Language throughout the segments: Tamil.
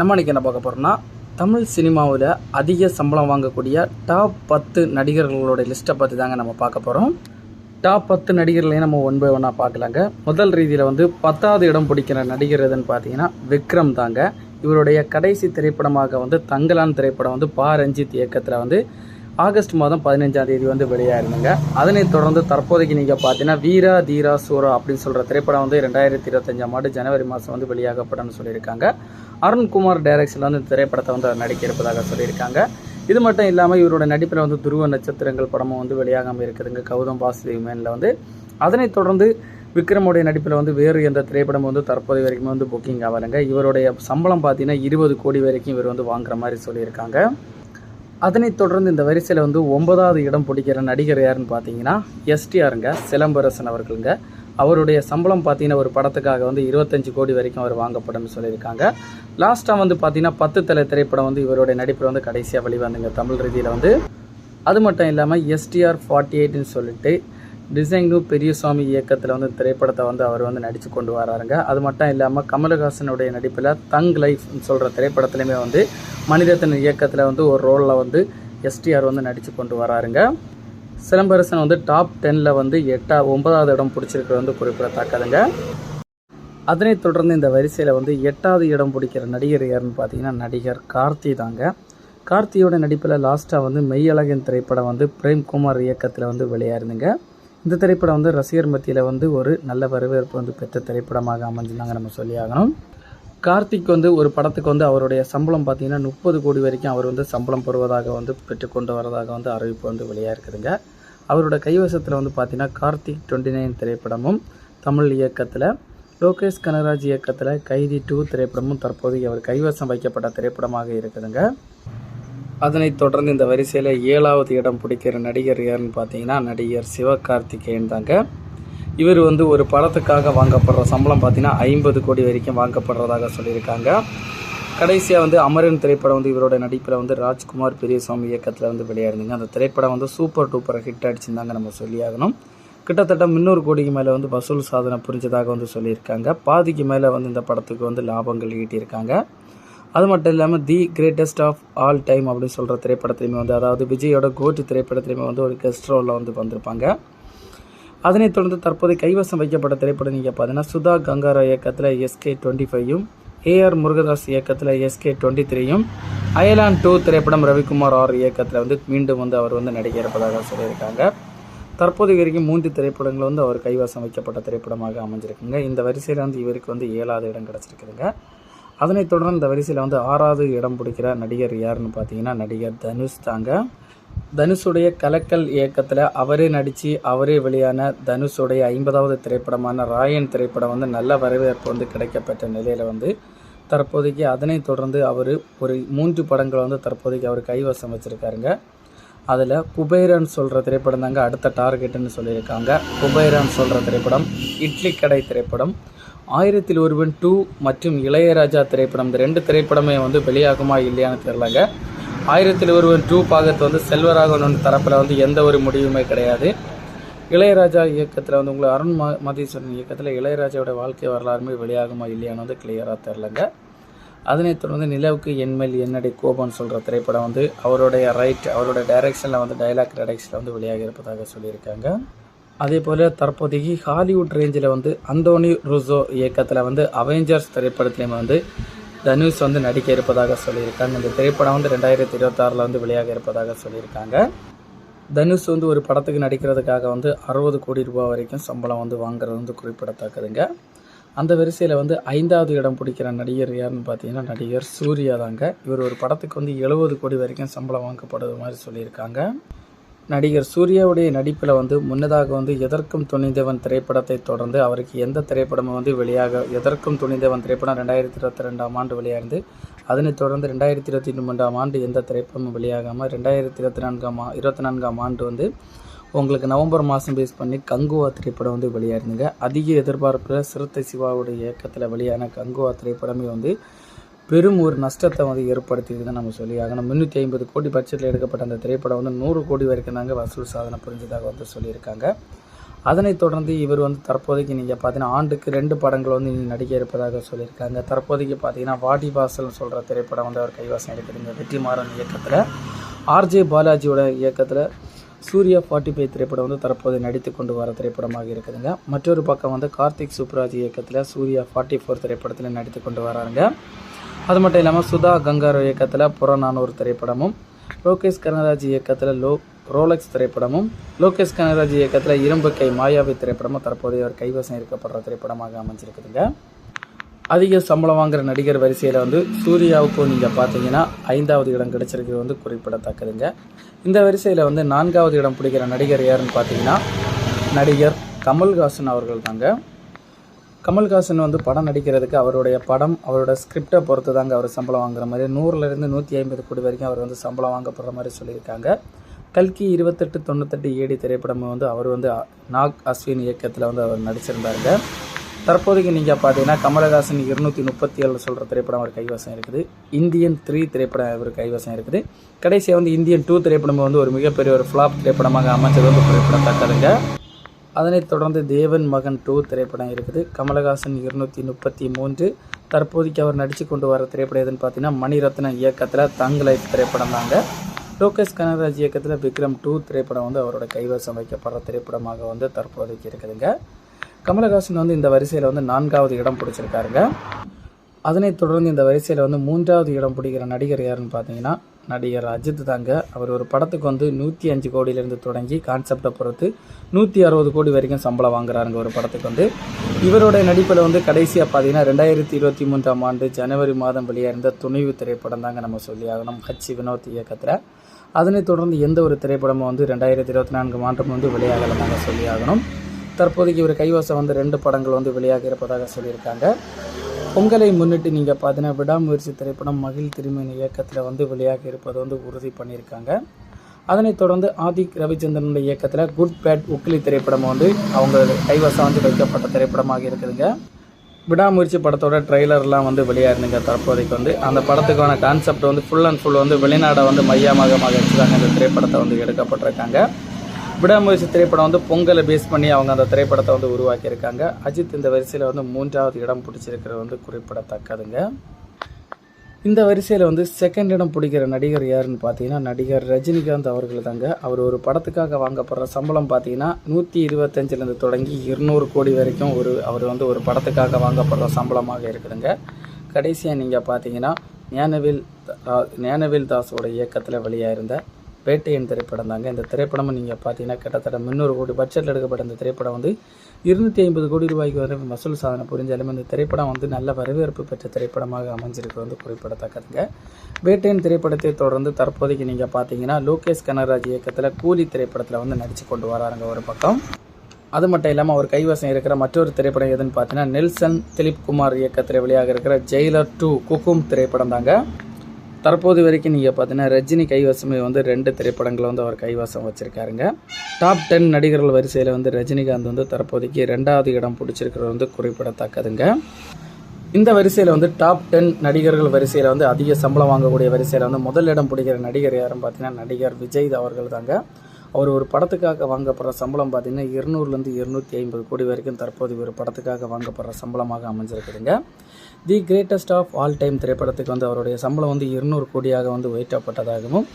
நம்ம இன்னைக்கு என்ன பார்க்க போகிறோம்னா தமிழ் சினிமாவில் அதிக சம்பளம் வாங்கக்கூடிய டாப் பத்து நடிகர்களோட லிஸ்ட்டை பற்றி தாங்க நம்ம பார்க்க போகிறோம் டாப் பத்து நடிகர்களையும் நம்ம ஒன் பை ஒன்னாக பார்க்கலாங்க. முதல் ரீதியில் வந்து பத்தாவது இடம் பிடிக்கிற நடிகர் எதுன்னு பார்த்தீங்கன்னா விக்ரம் தாங்க. இவருடைய கடைசி திரைப்படமாக வந்து தங்கலான் திரைப்படம் வந்து பா ரஞ்சித் இயக்கத்தில் வந்து ஆகஸ்ட் மாதம் பதினஞ்சாம் தேதி வந்து வெளியாயிருந்துங்க. அதனைத் தொடர்ந்து தற்போதைக்கு நீங்கள் பார்த்தீங்கன்னா வீரா தீரா சூரா அப்படின்னு சொல்கிற திரைப்படம் வந்து ரெண்டாயிரத்தி இருபத்தஞ்சாம் ஆண்டு ஜனவரி மாதம் வந்து வெளியாகப்படன்னு சொல்லியிருக்காங்க. அருண்குமார் டைரக்ஷனில் வந்து இந்த திரைப்படத்தை வந்து அவர் நடிக்க இருப்பதாக சொல்லியிருக்காங்க. இது மட்டும் இல்லாமல் இவரோட நடிப்பில் வந்து துருவ நட்சத்திரங்கள் படமும் வந்து வெளியாகாமல் இருக்குதுங்க. கௌதம் வாசுதேவ் மேனில் வந்து. அதனைத் தொடர்ந்து விக்ரமுடைய நடிப்பில் வந்து வேறு எந்த திரைப்படம் வந்து தற்போது வரைக்கும் வந்து புக்கிங் ஆகலைங்க. இவருடைய சம்பளம் பார்த்தீங்கன்னா இருபது கோடி வரைக்கும் இவர் வந்து வாங்குற மாதிரி சொல்லியிருக்காங்க. அதனைத் தொடர்ந்து இந்த வரிசையில் வந்து ஒன்பதாவது இடம் பிடிக்கிற நடிகர் யாருன்னு பார்த்தீங்கன்னா எஸ்டிஆருங்க சிலம்பரசன் அவர்களுங்க. அவருடைய சம்பளம் பார்த்தீங்கன்னா ஒரு படத்துக்காக வந்து இருபத்தஞ்சு கோடி வரைக்கும் அவர் வாங்கப்படும்னு சொல்லியிருக்காங்க. லாஸ்ட்டாக வந்து பார்த்தீங்கன்னா பத்து தலை திரைப்படம் வந்து இவருடைய நடிப்பில் வந்து கடைசியாக வெளிவந்துங்க தமிழ் ரீதியில் வந்து. அது மட்டும் இல்லாமல் எஸ்டிஆர் ஃபார்ட்டி எயிட்னு சொல்லிட்டு டிசைனு பெரியசாமி இயக்கத்தில் வந்து திரைப்படத்தை வந்து அவர் வந்து நடித்து கொண்டு வராருங்க. அது மட்டும் இல்லாமல் கமலஹாசனுடைய நடிப்பில் தங் லைஃப்னு சொல்கிற திரைப்படத்துலையுமே வந்து மணிரத்ன இயக்கத்தில் வந்து ஒரு ரோலில் வந்து எஸ்டிஆர் வந்து நடித்து கொண்டு வராருங்க. சிலம்பரசன் வந்து டாப் டென்னில் வந்து எட்டா ஒன்பதாவது இடம் பிடிச்சிருக்கிறது வந்து குறிப்பிடத்தக்கதுங்க. அதனைத் தொடர்ந்து இந்த வரிசையில் வந்து எட்டாவது இடம் பிடிக்கிற நடிகர் யாருன்னு பார்த்தீங்கன்னா நடிகர் கார்த்தி தாங்க. கார்த்தியோட நடிப்பில் லாஸ்ட்டாக வந்து மெய்யழகன் திரைப்படம் வந்து பிரேம்குமார் இயக்கத்தில் வந்து விளையாடுதுங்க இந்த திரைப்படம் வந்து ரசிகர் மத்தியில் வந்து ஒரு நல்ல வரவேற்பு வந்து பெற்ற திரைப்படமாக அமைஞ்சுதாங்க நம்ம சொல்லி ஆகணும் கார்த்திக் வந்து ஒரு படத்துக்கு வந்து அவருடைய சம்பளம் பார்த்தீங்கன்னா முப்பது கோடி வரைக்கும் அவர் வந்து சம்பளம் பெறுவதாக வந்து பெற்றுக்கொண்டு வரதாக வந்து அறிவிப்பு வந்து வெளியாக இருக்குதுங்க. அவரோட கைவசத்தில் வந்து பார்த்தீங்கன்னா கார்த்திக் டுவெண்ட்டி நைன் திரைப்படமும் தமிழ் இயக்கத்தில் லோகேஷ் கனராஜ் இயக்கத்தில் கைதி டூ திரைப்படமும் தற்போது அவர் கைவசம் வைக்கப்பட்ட திரைப்படமாக இருக்குதுங்க. அதனைத் தொடர்ந்து இந்த வரிசையில் ஏழாவது இடம் பிடிக்கிற நடிகர் யாருன்னு பார்த்தீங்கன்னா நடிகர் சிவகார்த்திகேயன் தாங்க. இவர் வந்து ஒரு படத்துக்காக வாங்கப்படுற சம்பளம் பார்த்தீங்கன்னா ஐம்பது கோடி வரைக்கும் வாங்கப்படுறதாக சொல்லியிருக்காங்க. கடைசியாக வந்து அமரன் திரைப்படம் வந்து இவரோட நடிப்பில் வந்து ராஜ்குமார் பெரியசாமி இயக்கத்தில் வந்து வெளியாயிருந்தீங்க அந்த திரைப்படம் வந்து சூப்பர் டூப்பர் ஹிட் அடிச்சிருந்தாங்க நம்ம சொல்லியாகணும். கிட்டத்தட்ட முந்நூறு கோடிக்கு மேலே வந்து வசூல் சாதனை புரிஞ்சதாக வந்து சொல்லியிருக்காங்க. பாதிக்கு மேலே வந்து இந்த படத்துக்கு வந்து லாபங்கள் ஈட்டியிருக்காங்க. அது மட்டும் இல்லாமல் the greatest of all time அப்படின்னு சொல்கிற திரைப்படத்திலையுமே வந்து அதாவது விஜயோட கோட்டு திரைப்படத்திலையுமே வந்து ஒரு கெஸ்ட் ரோலில் வந்து வந்திருப்பாங்க. அதனைத் தொடர்ந்து தற்போது கைவசம் வைக்கப்பட்ட திரைப்படம் நீங்கள் பார்த்தீங்கன்னா சுதா கங்காரா இயக்கத்தில் எஸ்கே டுவெண்ட்டி ஃபைவும் ஏஆர் முருகதாஸ் இயக்கத்தில் எஸ்கே டுவெண்ட்டி த்ரீயும் அயலான் டூ திரைப்படம் ரவிக்குமார் ஆர் இயக்கத்தில் வந்து மீண்டும் வந்து அவர் வந்து நடிக்க இருப்பதாக சொல்லியிருக்காங்க. தற்போது வரைக்கும் மூன்று திரைப்படங்கள் வந்து அவர் கைவசம் வைக்கப்பட்ட திரைப்படமாக அமைஞ்சிருக்குங்க. இந்த வரிசையில் வந்து இவருக்கு வந்து ஏழாவது இடம் கிடச்சிருக்குதுங்க. அதனைத் தொடர்ந்து இந்த வரிசையில் வந்து ஆறாவது இடம் பிடிக்கிற நடிகர் யாருன்னு பார்த்தீங்கன்னா நடிகர் தனுஷ் தாங்க. தனுஷுடைய கலக்கல் இயக்கத்தில் அவரே நடித்து அவரே வெளியான தனுஷுடைய ஐம்பதாவது திரைப்படமான ராயன் திரைப்படம் வந்து நல்ல வரவேற்பு வந்து கிடைக்கப்பட்ட நிலையில் வந்து தற்போதைக்கு அதனைத் தொடர்ந்து அவர் ஒரு மூன்று படங்களை வந்து தற்போதைக்கு அவர் கைவசம் வச்சுருக்காருங்க. அதில் குபேரன் சொல்கிற திரைப்படம் தாங்க அடுத்த டார்கெட்டுன்னு சொல்லியிருக்காங்க. குபேரன் சொல்கிற திரைப்படம் இட்லி கடை திரைப்படம். ஆயிரத்தில் ஒருவன் டூ மற்றும் இளையராஜா திரைப்படம். இந்த ரெண்டு திரைப்படமே வந்து வெளியாகுமா இல்லையான்னு தெரிலங்க ஆயிரத்தில் ஒருவன் டூ பாகத்து வந்து செல்வராகவன் தரப்பில் வந்து எந்த ஒரு முடிவுமே கிடையாது. இளையராஜா இயக்கத்தில் வந்து உங்களை அருண் ம மதீஸ்வரன் இயக்கத்தில் இளையராஜாவோட வாழ்க்கை வரலாறுமே வெளியாகுமா இல்லையான்னு வந்து கிளியராக தெரிலங்க அதனைத் தொடர்ந்து நிலவுக்கு என்மேல் என்னடி கோபம்னு சொல்கிற திரைப்படம் வந்து அவருடைய ரைட் அவருடைய டைரக்ஷனில் வந்து டைலாக் டைரக்ஷனில் வந்து வெளியாகி இருப்பதாக சொல்லியிருக்காங்க. அதே போல் தற்போதைக்கு ஹாலிவுட் ரேஞ்சில் வந்து அந்தோனி ருசோ இயக்கத்தில் வந்து அவெஞ்சர்ஸ் திரைப்படத்துலேயும் வந்து தனுஷ் வந்து நடிக்க இருப்பதாக சொல்லியிருக்காங்க. இந்த திரைப்படம் வந்து ரெண்டாயிரத்தி இருபத்தாறில் வந்து வெளியாக இருப்பதாக சொல்லியிருக்காங்க. தனுஷ் வந்து ஒரு படத்துக்கு நடிக்கிறதுக்காக வந்து அறுபது கோடி ரூபாய் வரைக்கும் சம்பளம் வந்து வாங்குறது வந்து குறிப்பிடத்தக்கதுங்க. அந்த வரிசையில் வந்து ஐந்தாவது இடம் பிடிக்கிற நடிகர் யாருன்னு பார்த்தீங்கன்னா நடிகர் சூர்யா தாங்க. இவர் ஒரு படத்துக்கு வந்து எழுபது கோடி வரைக்கும் சம்பளம் வாங்கப்படுது மாதிரி சொல்லியிருக்காங்க. நடிகர் சூர்யாவுடைய நடிப்பில் வந்து முன்னதாக வந்து எதற்கும் துணிந்தவன் திரைப்படத்தை தொடர்ந்து அவருக்கு எந்த திரைப்படமும் வந்து வெளியாக எதற்கும் துணிந்தவன் திரைப்படம் ரெண்டாயிரத்தி இருபத்தி ரெண்டாம் ஆண்டு வெளியாகிறது அதனைத் தொடர்ந்து ரெண்டாயிரத்தி இருபத்தி மூன்றாம் ஆண்டு எந்த திரைப்படமும் வெளியாகாமல் ரெண்டாயிரத்தி இருபத்தி நான்காம் இருபத்தி நான்காம் ஆண்டு வந்து உங்களுக்கு நவம்பர் மாதம் பேஸ் பண்ணி கங்குவா திரைப்படம் வந்து வெளியாயிருந்துங்க. அதிக எதிர்பார்ப்பில் சிறுத்தை சிவாவுடைய இயக்கத்தில் வெளியான கங்குவா திரைப்படமே வந்து பெரும் ஒரு நஷ்டத்தை வந்து ஏற்படுத்தியிருக்குதுன்னு நம்ம சொல்லி. ஆகணும். முந்நூற்றி ஐம்பது கோடி பட்ஜெட்டில் எடுக்கப்பட்ட அந்த திரைப்படம் வந்து நூறு கோடி வரைக்கும் தாங்க வசூல் சாதனை புரிஞ்சதாக வந்து சொல்லியிருக்காங்க. அதனைத் தொடர்ந்து இவர் வந்து தற்போதைக்கு நீங்கள் பார்த்தீங்கன்னா ஆண்டுக்கு ரெண்டு படங்கள் வந்து இனி நடிக்க இருப்பதாக சொல்லியிருக்காங்க. தற்போதைக்கு பார்த்தீங்கன்னா வாடிவாசல்னு சொல்கிற திரைப்படம் வந்து அவர் கைவாசம் இருக்குதுங்க வெற்றிமாறன் இயக்கத்தில் ஆர்ஜே பாலாஜியோட இயக்கத்தில் சூர்யா ஃபார்ட்டி ஃபைவ் திரைப்படம் வந்து தற்போது நடித்து கொண்டு வர திரைப்படமாக இருக்குதுங்க. மற்றொரு பக்கம் வந்து கார்த்திக் சுப்ராஜ் இயக்கத்தில் சூர்யா ஃபார்ட்டி ஃபோர் திரைப்படத்தில் நடித்து கொண்டு வராங்க அது மட்டும் இல்லாமல் சுதா கங்கார் இயக்கத்தில் புறநானூறு திரைப்படமும் லோகேஷ் கனகராஜ் இயக்கத்தில் லோ ரோலக்ஸ் திரைப்படமும் லோகேஷ் கனகராஜ் இயக்கத்தில் இரும்பு கை மாயாவி திரைப்படமும் தற்போதைய ஒரு கைவசம் இருக்கப்படுற திரைப்படமாக அமைஞ்சிருக்குதுங்க. அதிக சம்பளம் வாங்குகிற நடிகர் வரிசையில் வந்து சூர்யாவுக்கும் நீங்கள் பார்த்தீங்கன்னா ஐந்தாவது இடம் கிடைச்சிருக்கிறது வந்து குறிப்பிடத்தக்கதுங்க. இந்த வரிசையில் வந்து நான்காவது இடம் பிடிக்கிற நடிகர் யாருன்னு பார்த்தீங்கன்னா நடிகர் கமல்ஹாசன் அவர்கள் தாங்க கமல்ஹாசன் வந்து படம் நடிக்கிறதுக்கு அவருடைய படம் அவரோட ஸ்கிரிப்டை பொறுத்து தாங்க அவர் சம்பளம் வாங்குற மாதிரி நூறுலேருந்து நூற்றி ஐம்பது கோடி வரைக்கும் அவர் வந்து சம்பளம் வாங்கப்படுற மாதிரி சொல்லியிருக்காங்க. கல்கி இருபத்தெட்டு தொண்ணூத்தெட்டு ஏடி திரைப்படம் வந்து அவர் வந்து நாக் அஸ்வின் இயக்கத்தில் வந்து அவர் நடிச்சிருந்தாருங்க. தற்போதைக்கு நீங்கள் பார்த்தீங்கன்னா கமலஹாசன் இருநூற்றி முப்பத்தி ஏழு சொல்கிற திரைப்படம் அவர் கைவசம் இருக்குது. இந்தியன் த்ரீ திரைப்படம் அவர் கைவசம் இருக்குது. கடைசியாக வந்து இந்தியன் டூ திரைப்படம் வந்து ஒரு மிகப்பெரிய ஒரு ஃப்ளாப் திரைப்படமாக அமைச்சது வந்து குறிப்பிடத்தக்கதுங்க அதனைத் தொடர்ந்து தேவன் மகன் டூ திரைப்படம் இருக்குது. கமலஹாசன் இருநூற்றி முப்பத்தி மூன்று. தற்போதைக்கு அவர் நடித்து கொண்டு வர திரைப்படம் எதுன்னு பார்த்தீங்கன்னா மணிரத்னம் இயக்கத்தில் தங் லைஃப் திரைப்படம் தாங்க. லோகேஷ் கனகராஜ் இயக்கத்தில் விக்ரம் டூ திரைப்படம் வந்து அவரோட கைவசம் வைக்கப்படுற திரைப்படமாக வந்து தற்போதைக்கு இருக்குதுங்க. கமலஹாசன் வந்து இந்த வரிசையில் வந்து நான்காவது இடம் பிடிச்சிருக்காருங்க. அதனைத் தொடர்ந்து இந்த வரிசையில் வந்து மூன்றாவது இடம் பிடிக்கிற நடிகர் யாருன்னு பார்த்தீங்கன்னா நடிகர் அஜித் தாங்க. அவர் ஒரு படத்துக்கு வந்து நூற்றி அஞ்சு கோடியிலேருந்து தொடங்கி கான்செப்டை பொறுத்து நூற்றி அறுபது கோடி வரைக்கும் சம்பளம் வாங்குறாருங்க ஒரு படத்துக்கு வந்து. இவருடைய நடிப்பில் வந்து கடைசியாக பார்த்தீங்கன்னா ரெண்டாயிரத்தி இருபத்தி மூன்றாம் ஆண்டு ஜனவரி மாதம் வெளியாயிருந்த துணிவு திரைப்படம் தாங்க நம்ம சொல்லி ஆகணும். ஹச்சி வினோத் இயக்கத்தில். அதனைத் தொடர்ந்து எந்த ஒரு திரைப்படமும் வந்து ரெண்டாயிரத்தி இருபத்தி நான்கு ஆண்டும் வந்து வெளியாகலை நாங்கள் சொல்லி ஆகணும். தற்போதைக்கு இவர் கைவசம் வந்து ரெண்டு படங்கள் வந்து வெளியாக இருப்பதாக சொல்லியிருக்காங்க. பொங்கலை முன்னிட்டு நீங்கள் பார்த்தீங்கன்னா விடாமுயற்சி திரைப்படம் மகிழ் திருமணி இயக்கத்தில் வந்து வெளியாக இருப்பது வந்து உறுதி பண்ணியிருக்காங்க. அதனைத் தொடர்ந்து ஆதிக் ரவிச்சந்திரனுடைய இயக்கத்தில் குட் பேட் உக்லி திரைப்படம் வந்து அவங்க கைவசம் வந்து வைக்கப்பட்ட திரைப்படமாக இருக்குதுங்க. விடாமுயற்சி படத்தோட ட்ரெய்லர்லாம் வந்து வெளியாயிருந்துங்க தற்போதைக்கு வந்து. அந்த படத்துக்கான கான்செப்ட் வந்து ஃபுல் அண்ட் ஃபுல் வந்து வெளிநாடை வந்து மையமாக வச்சுதாங்க இந்த திரைப்படத்தை வந்து எடுக்கப்பட்டிருக்காங்க. விடாமுயற்சி திரைப்படம் வந்து பொங்கலை பேஸ் பண்ணி அவங்க அந்த திரைப்படத்தை வந்து உருவாக்கியிருக்காங்க. அஜித் இந்த வரிசையில் வந்து மூன்றாவது இடம் பிடிச்சிருக்கிறது வந்து குறிப்பிடத்தக்கதுங்க. இந்த வரிசையில் வந்து செகண்ட் இடம் பிடிக்கிற நடிகர் யாருன்னு பார்த்தீங்கன்னா நடிகர் ரஜினிகாந்த் அவர்கள் தாங்க. அவர் ஒரு படத்துக்காக வாங்கப்படுற சம்பளம் பார்த்தீங்கன்னா நூற்றி இருபத்தஞ்சிலேருந்து தொடங்கி இருநூறு கோடி வரைக்கும் ஒரு அவர் வந்து ஒரு படத்துக்காக வாங்கப்படுற சம்பளமாக இருக்குதுங்க. கடைசியாக நீங்கள் பார்த்தீங்கன்னா ஞானவேல் ஞானவில் ஞானவேல் தாஸோட இயக்கத்தில் வெளியாக இருந்தேன் பேட்டையன் திரைப்படம் தாங்க. இந்த திரைப்படமும் நீங்கள் பார்த்தீங்கன்னா கிட்டத்தட்ட முந்நூறு கோடி பட்ஜெட்டில் எடுக்கப்பட்ட இந்த திரைப்படம் வந்து இருநூற்றி ஐம்பது கோடி ரூபாய்க்கு வரை வசூல் சாதனை புரிஞ்சாலும் இந்த திரைப்படம் வந்து நல்ல வரவேற்பு பெற்ற திரைப்படமாக அமைஞ்சிருக்கு வந்து குறிப்பிடத்தக்கதுங்க. வேட்டையன் திரைப்படத்தை தொடர்ந்து தற்போதைக்கு நீங்கள் பார்த்தீங்கன்னா லோகேஷ் கனகராஜ் இயக்கத்தில் கூலி திரைப்படத்தில் வந்து நடித்து கொண்டு வராருங்க ஒரு பக்கம். அது மட்டும் இல்லாமல் அவர் கைவசம் இருக்கிற மற்றொரு திரைப்படம் எதுன்னு பார்த்தீங்கன்னா நெல்சன் திலீப் குமார் இயக்கத்தில் வெளியாக இருக்கிற ஜெயிலர் டூ குக்கும் திரைப்படம் தாங்க தற்போது வரைக்கும் நீங்கள் பார்த்தீங்கன்னா ரஜினி கைவசமே வந்து ரெண்டு திரைப்படங்களை வந்து அவர் கைவசம் வச்சுருக்காருங்க. டாப் டென் நடிகர்கள் வரிசையில் வந்து ரஜினிகாந்த் வந்து தற்போதைக்கு ரெண்டாவது இடம் பிடிச்சிருக்கிறது வந்து குறிப்பிடத்தக்கதுங்க. இந்த வரிசையில் வந்து டாப் டென் நடிகர்கள் வரிசையில் வந்து அதிக சம்பளம் வாங்கக்கூடிய வரிசையில் வந்து முதல் இடம் பிடிக்கிற நடிகர் யாருன்னு பார்த்தீங்கன்னா நடிகர் விஜய் அவர்கள் தாங்க அவர் ஒரு படத்துக்காக வாங்கப்படுற சம்பளம் பார்த்தீங்கன்னா இருநூறுலேருந்து இருநூற்றி ஐம்பது கோடி வரைக்கும் தற்போது ஒரு படத்துக்காக வாங்கப்படுற சம்பளமாக அமைஞ்சிருக்குதுங்க. The greatest of all time திரைப்படத்துக்கு வந்து அவருடைய சம்பளம் வந்து இருநூறு கோடியாக வந்து உயர்த்தப்பட்டதாகவும்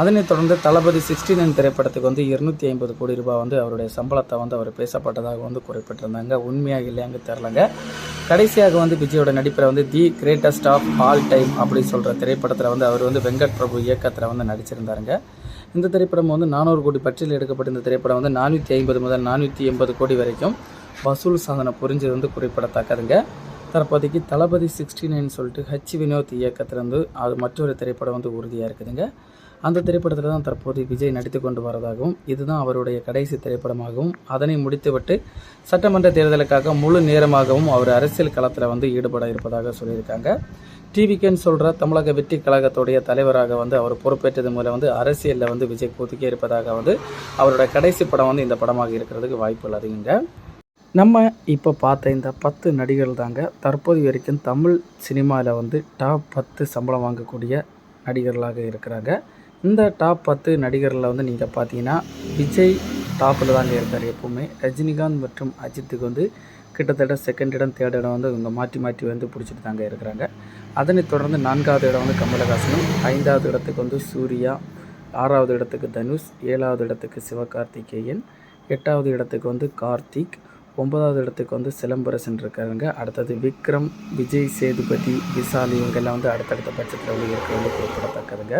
அதனைத் தொடர்ந்து தளபதி சிக்ஸ்டி நைன் திரைப்படத்துக்கு வந்து இருநூற்றி ஐம்பது கோடி ரூபாய் வந்து அவருடைய சம்பளத்தை வந்து அவர் பேசப்பட்டதாக வந்து குறிப்பிட்டிருந்தாங்க. உண்மையாக இல்லையாங்க தெரிலங்க கடைசியாக வந்து விஜயோட நடிப்பில் வந்து the greatest of all time அப்படின்னு சொல்கிற திரைப்படத்தில் வந்து அவர் வந்து வெங்கட் பிரபு இயக்கத்தில் வந்து நடிச்சிருந்தாருங்க. இந்த திரைப்படம் வந்து நானூறு கோடி பட்ஜெட்டில் எடுக்கப்பட்ட இந்த திரைப்படம் வந்து நானூற்றி ஐம்பது முதல் நானூற்றி எண்பது கோடி வரைக்கும் வசூல் சாதனை புரிஞ்சது வந்து குறிப்பிடத்தக்கதுங்க. தற்போதைக்கு தளபதி சிக்ஸ்டி நைன் சொல்லிட்டு ஹச் வினோத் இயக்கத்திலிருந்து அது மற்றொரு திரைப்படம் வந்து உறுதியாக இருக்குதுங்க. அந்த திரைப்படத்தில் தான் தற்போது விஜய் நடித்து கொண்டு வரதாகவும் இதுதான் அவருடைய கடைசி திரைப்படமாகவும் அதனை முடித்துவிட்டு சட்டமன்ற தேர்தலுக்காக முழு நேரமாகவும் அவர் அரசியல் களத்தில் வந்து ஈடுபட இருப்பதாக சொல்லியிருக்காங்க. டிவிகேன்னு சொல்கிற தமிழக வெற்றி கழகத்துடைய தலைவராக வந்து அவர் பொறுப்பேற்றது மூலம் வந்து அரசியலில் வந்து விஜய் ஒதுக்கி இருப்பதாக வந்து அவரோட கடைசி படம் வந்து இந்த படமாக இருக்கிறதுக்கு வாய்ப்பு அதிகங்க நம்ம இப்போ பார்த்த இந்த பத்து நடிகர்கள் தாங்க தற்போது வரைக்கும் தமிழ் சினிமாவில் வந்து டாப் பத்து சம்பளம் வாங்கக்கூடிய நடிகர்களாக இருக்கிறாங்க. இந்த டாப் பத்து நடிகர்களில் வந்து நீங்கள் பார்த்தீங்கன்னா விஜய் டாப்பில் தாங்க இருக்கார் எப்போவுமே. ரஜினிகாந்த் மற்றும் அஜித்துக்கு வந்து கிட்டத்தட்ட செகண்ட் இடம் தேர்ட் இடம் வந்து இவங்க மாற்றி மாற்றி வந்து பிடிச்சிட்டு தாங்க இருக்கிறாங்க. அதனைத் தொடர்ந்து நான்காவது இடம் வந்து கமலஹாசனும் ஐந்தாவது இடத்துக்கு வந்து சூர்யா ஆறாவது இடத்துக்கு தனுஷ் ஏழாவது இடத்துக்கு சிவகார்த்திகேயன் எட்டாவது இடத்துக்கு வந்து கார்த்திக் ஒன்பதாவது இடத்துக்கு வந்து சிலம்பரசன் இருக்காருங்க. அடுத்தது விக்ரம் விஜய் சேதுபதி விசாலி இவங்கெல்லாம் வந்து அடுத்தடுத்த பட்சத்தில் வந்து இருக்கிறது குறிப்பிடத்தக்கதுங்க.